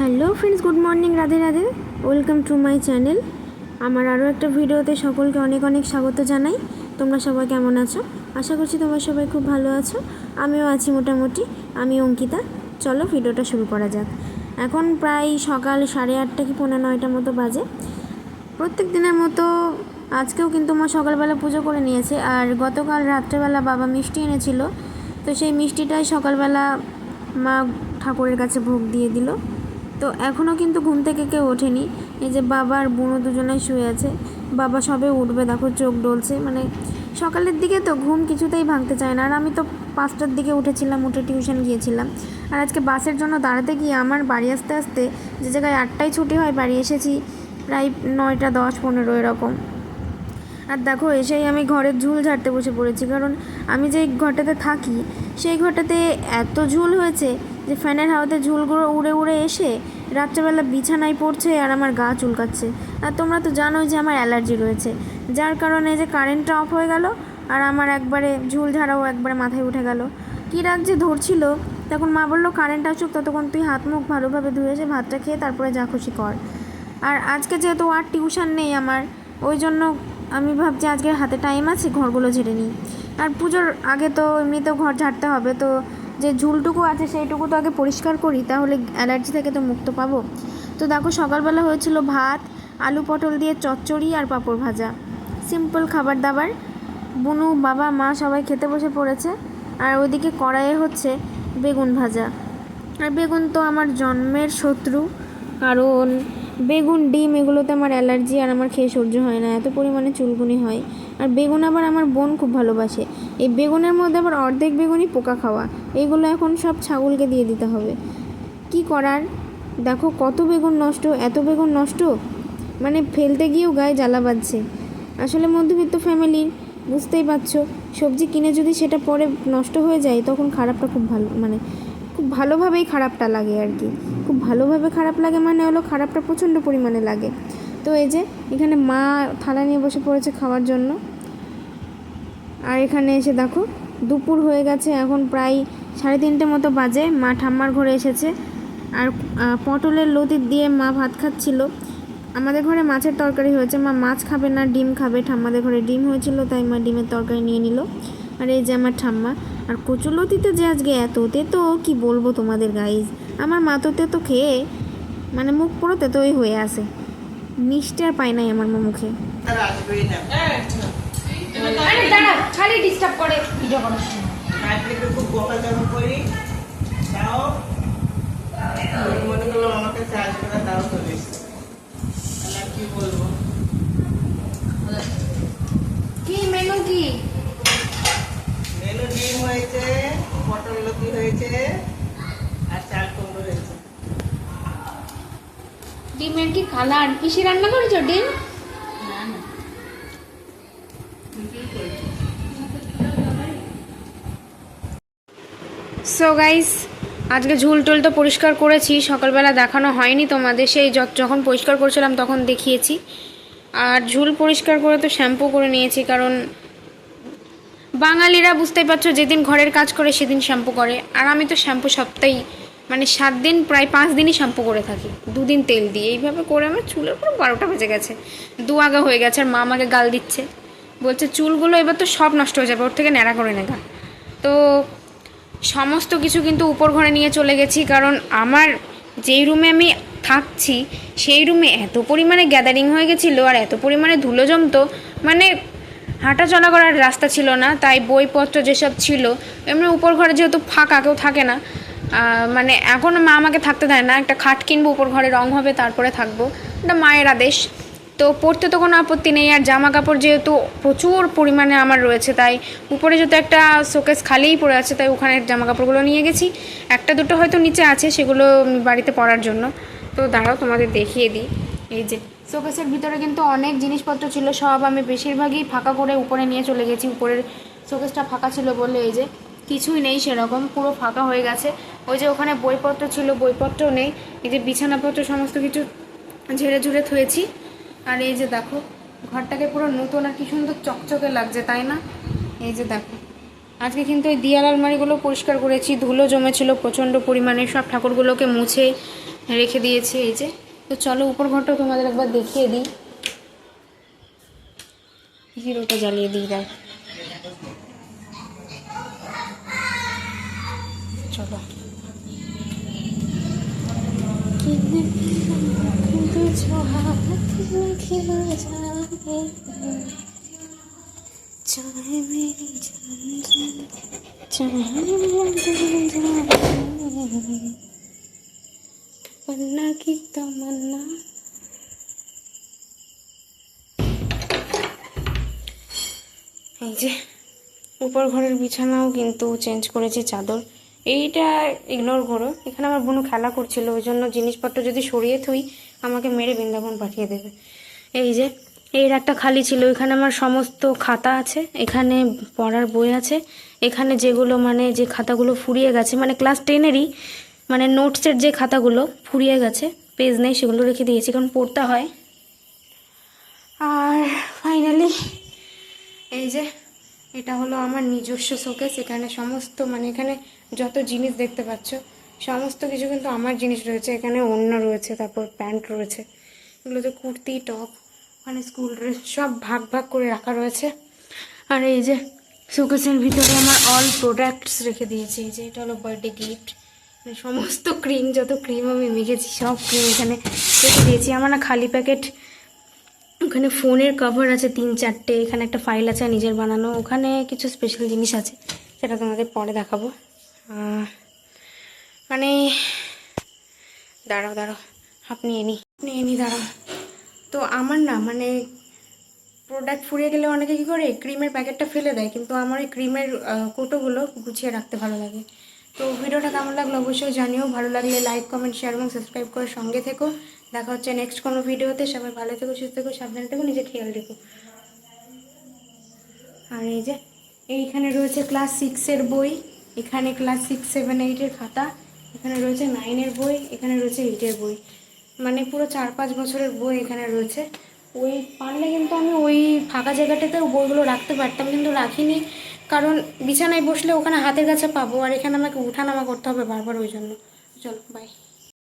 Hello friends, good morning, Radhe Radhe. Welcome to my channel. আমার আরও একটা ভিডিওতে সকলকে অনেক অনেক স্বাগত জানাই। তোমরা সবাই কেমন আছো? আশা করছি তোমরা সবাই খুব ভালো আছো। আমিও আছি মোটামুটি। আমি অঙ্কিতা। চলো ভিডিওটা শুরু করা যাক। এখন প্রায় সকাল সাড়ে আটটা কি পৌনে নয়টার মতো বাজে। প্রত্যেক দিনের মতো আজকেও কিন্তু মা সকালবেলা পুজো করে নিয়েছে। আর গতকাল রাত্রেবেলা বাবা মিষ্টি এনেছিল। তো সেই মিষ্টিটাই সকালবেলা মা ঠাকুরের কাছে ভোগ দিয়ে দিল। তো এখনও কিন্তু ঘুম থেকে কেউ ওঠেনি। এই যে বাবা আর বুনো দুজনেই শুয়ে আছে। বাবা সবে উঠবে, দেখো চোখ ডলছে। মানে সকালের দিকে তো ঘুম কিছুতেই ভাঙতে চায় না। আর আমি তো পাঁচটার দিকে উঠেছিলাম, উঠে টিউশন গিয়েছিলাম। আর আজকে বাসের জন্য দাঁড়াতে গিয়ে আমার বাড়ি আসতে আসতে যে জায়গায় আটটায় ছুটি হয়, বাড়ি এসেছি প্রায় নয়টা দশ পনেরো এরকম। আর দেখো এসেই আমি ঘরের ঝুল ঝাড়তে বসে পড়েছি। কারণ আমি যেই ঘরটাতে থাকি, সেই ঘরটাতে এত ঝুল হয়েছে যে ফ্যানের হাওয়াতে ঝুলগুলো উড়ে উড়ে এসে রাত্রেবেলা বিছানায় পড়ছে আর আমার গা চুলকাচ্ছে। আর তোমরা তো জানোই যে আমার অ্যালার্জি রয়েছে। যার কারণে যে কারেন্টটা অফ হয়ে গেল আর আমার একবারে ঝুল ঝাড়াও একবারে মাথায় উঠে গেল। কী রাগ যে ধরছিল? তখন মা বলল, কারেন্ট আসুক, ততক্ষণ তুই হাত মুখ ভালোভাবে ধুয়ে এসে ভাতটা খেয়ে তারপরে যা খুশি কর। আর আজকে যেহেতু আর টিউশন নেই আমার, ওই জন্য আমি ভাবছি আজকে হাতে টাইম আছে, ঘরগুলো ঝেড়ে নিই। আর পুজোর আগে তো এমনিতেও ঘর ঝাড়তে হবে, তো যে ঝুলটুকু আছে সেইটুকু তো আগে পরিষ্কার করি, তাহলে অ্যালার্জি থেকে তো মুক্ত পাবো। তো দেখো সকালবেলা হয়েছিল ভাত, আলু পটল দিয়ে চচ্চড়ি আর পাঁপড় ভাজা। সিম্পল খাবার দাবার। বুনু, বাবা, মা সবাই খেতে বসে পড়েছে। আর ওইদিকে কড়াইয়ে হচ্ছে বেগুন ভাজা। আর বেগুন তো আমার জন্মের শত্রু, কারণ বেগুন, ডিম, এগুলোতে আমার অ্যালার্জি আর আমার খেয়ে সহ্য হয় না। এত পরিমাণে চুলকুনি হয়। আর বেগুন আবার আমার বোন খুব ভালোবাসে। এই বেগুনের মধ্যে আবার অর্ধেক বেগুনই পোকা খাওয়া। এইগুলো এখন সব ছাগলকে দিয়ে দিতে হবে। কি করার? দেখো কত বেগুন নষ্ট, এত বেগুন নষ্ট। মানে ফেলতে গিয়েও গায়ে জ্বালা বাজছে। আসলে মধ্যবিত্ত ফ্যামিলির বুঝতেই পারছ, সবজি কিনে যদি সেটা পরে নষ্ট হয়ে যায়, তখন খারাপটা খুব ভালো মানে খুব ভালোভাবেই খারাপটা লাগে আর কি। খুব ভালোভাবে খারাপ লাগে মানে হলো খারাপটা প্রচণ্ড পরিমাণে লাগে। তো এই যে এখানে মা থালা নিয়ে বসে পড়েছে খাওয়ার জন্য। আর এখানে এসে দেখো, দুপুর হয়ে গেছে, এখন প্রায় সাড়ে তিনটে মতো বাজে, মা ঠাম্মার ঘরে এসেছে। আর পটলের লতি দিয়ে মা ভাত খাচ্ছিল। আমাদের ঘরে মাছের তরকারি হয়েছে, মা মাছ খাবে না, ডিম খাবে, ঠাম্মাদের ঘরে ডিম হয়েছিল, তাই মা ডিমের তরকারি নিয়ে নিল। আর এই যে আমার ঠাম্মা আর কচুলতিতে যে আজকে এত তো কি বলব তোমাদের গাইজ আমার মা তো তেতো খেয়ে মানে মুখ পুরো তেতোই হয়ে আসে মিষ্টি আর পায় নাই আমার মা মুখে আর আসবেই না আরে দাঁড়া খালি ডিস্টার্ব করে। ভিডিও করার সময়। আজকে খুব বকাঝকা করি। তাও আমি মনে করলাম আমাকে সাহায্য করে তাও চলে এসেছে কি বলব কি মেনু কি মেনু ডিম হয়েছে পটল লতি হয়েছে আর চাল কুমড়ো হয়েছে ডিমের কি কালার? পিসি রান্না করেছ ডিম? না না। সো গাইস আজকে ঝুল টুল তো পরিষ্কার করেছি সকালবেলা দেখানো হয়নি তোমাদের সেই য- যখন পরিষ্কার করছিলাম তখন দেখিয়েছি। আর ঝুল পরিষ্কার করে তো শ্যাম্পু করে নিয়েছি কারণ বাঙালিরা বুঝতেই পারছ, যেদিন ঘরের কাজ করে সেদিন শ্যাম্পু করে। আর আমি তো শ্যাম্পু সপ্তাহে মানে সাত দিন, প্রায় পাঁচ দিনই শ্যাম্পু করে থাকি। দুদিন তেল দিয়ে। এইভাবে করে আমার চুলের পুরো বারোটা বেজে গেছে। দু আগা হয়ে গেছে আর মা আমাকে গাল দিচ্ছে। বলছে, চুলগুলো এবার তো সব নষ্ট হয়ে যাবে, ওর থেকে ন্যাড়া করে নেগা তো সমস্ত কিছু কিন্তু উপর ঘরে নিয়ে চলে গেছি। কারণ আমার যেই রুমে আমি থাকছি, সেই রুমে এত পরিমাণে গ্যাদারিং হয়ে গেছিল আর এত পরিমাণে ধুলো জমতো মানে হাঁটা চলা করার রাস্তা ছিল না, তাই বইপত্র যেসব ছিল, এমনি উপর ঘরে যেহেতু ফাঁকা, কেউ থাকে না। মানে এখন মা আমাকে থাকতে দেয় না, একটা খাট কিনবো, উপর ঘরে রং হবে, তারপরে থাকব। এটা মায়ের আদেশ। তো পড়তে তো কোনো আপত্তি নেই, আর জামা কাপড় যেহেতু প্রচুর পরিমাণে আমার রয়েছে, তাই উপরে যেহেতু একটা শোকেস খালিই পড়ে আছে, তাই ওখানে জামা কাপড়গুলো নিয়ে গেছি। একটা দুটো হয়তো নিচে আছে, সেগুলো বাড়িতে পরার জন্য। তো দাঁড়াও, তোমাদের দেখিয়ে দিই। এই যে শোকেসের ভিতরে কিন্তু অনেক জিনিসপত্র ছিল, সব আমি বেশিরভাগই ফাঁকা করে উপরে নিয়ে চলে গেছি। উপরের শোকেসটা ফাঁকা ছিল বলে এই যে কিছুই নেই সেরকম, পুরো ফাঁকা হয়ে গেছে। ওই যে ওখানে বইপত্র ছিল বইপত্রও নেই, এই যে বিছানাপত্র সমস্ত কিছু ঝেড়ে ঝুড়ে থুয়েছি। আর এই যে দেখো, ঘরটাকে পুরো নতুন আর কি সুন্দর চকচকে লাগছে, তাই না? এই যে দেখো, আজকে কিন্তু ওই দিয়াল আলমারিগুলো পরিষ্কার করেছি, ধুলো জমেছিল প্রচণ্ড পরিমাণে, সব ঠাকুরগুলোকে মুছে রেখে দিয়েছি, এই যে। তো চলো উপর ঘরটা তোমাদের একবার দেখিয়ে দিই। হিরোটা জ্বালিয়ে দিই দেয় চলো। চাহে মেরি তপন্না কি তমন্না এই যে, উপর ঘরের বিছানাও কিন্তু চেঞ্জ করেছে চাদর। এইটা ইগনোর করো। এখানে আমার বোনু খেলা করছিল, ওই জন্য জিনিসপত্র যদি সরিয়ে থুই, আমাকে মেরে বৃন্দাবন পাঠিয়ে দেবে। এই যে, এর একটা খালি ছিল এখানে আমার সমস্ত খাতা আছে, এখানে পড়ার বই আছে, এখানে যেগুলো মানে যে খাতাগুলো ফুরিয়ে গেছে মানে ক্লাস টেনেরই মানে নোটসের যে খাতাগুলো ফুরিয়ে গেছে পেজ নেই, সেগুলো রেখে দিয়েছি, কারণ পড়তে হয়। আর ফাইনালি এই যে, এটা হলো আমার নিজস্ব শোকেস এখানে সমস্ত মানে এখানে যত জিনিস দেখতে পাচ্ছ, সমস্ত কিছু কিন্তু আমার জিনিস রয়েছে, এখানে অন্য রয়েছে, তারপর প্যান্ট রয়েছে এগুলোতে কুর্তি টপ মানে স্কুল ড্রেস সব ভাগ ভাগ করে রাখা রয়েছে। আর এই যে শোকেসের ভিতরে আমার অল প্রোডাক্টস রেখে দিয়েছি, এই যে, এটা হলো বার্থডে গিফট সমস্ত ক্রিম যত ক্রিম আমি মেখেছি, সব ক্রিম এখানে রেখে দিয়েছি। আমার না খালি প্যাকেট ওখানে ফোনের কভার আছে তিন চারটে, এখানে একটা ফাইল আছে নিজের বানানো। ওখানে কিছু স্পেশাল জিনিস আছে, সেটা তোমাদের পরে দেখাবো। মানে দাঁড়াও দাঁড়াও আপনি এনি আপনি এনি দাঁড়াও। তো আমার না মানে প্রোডাক্ট ফুরিয়ে গেলে অনেকে কী করে ক্রিমের প্যাকেটটা ফেলে দেয়, কিন্তু আমার এই ক্রিমের কোটোগুলো গুছিয়ে রাখতে ভালো লাগে। তো ভিডিওটা কেমন লাগল অবশ্যই জানিও। ভালো লাগলে লাইক কমেন্ট শেয়ার এবং সাবস্ক্রাইব করে সঙ্গে থেকো। দেখা হচ্ছে নেক্সট কোনো ভিডিওতে। সবাই ভালো থেকো, সুস্থ থেকো, সাবধানে থেকো নিজে খেয়াল রেখো। আর এই যে, এইখানে রয়েছে ক্লাস সিক্সের বই, এখানে ক্লাস সিক্স সেভেন এইটের খাতা, এখানে রয়েছে নাইনের বই, এখানে রয়েছে এইটের বই। মানে পুরো চার পাঁচ বছরের বই এখানে রয়েছে। ওই পারলে কিন্তু আমি ওই ফাঁকা জায়গাটাতেও বইগুলো রাখতে পারতাম, কিন্তু রাখিনি। কারণ বিছানায় বসলে ওখানে হাতের কাছে পাবো, আর এখানে আমাকে উঠানামা করতে হবে বারবার ওই জন্য। চলো বাই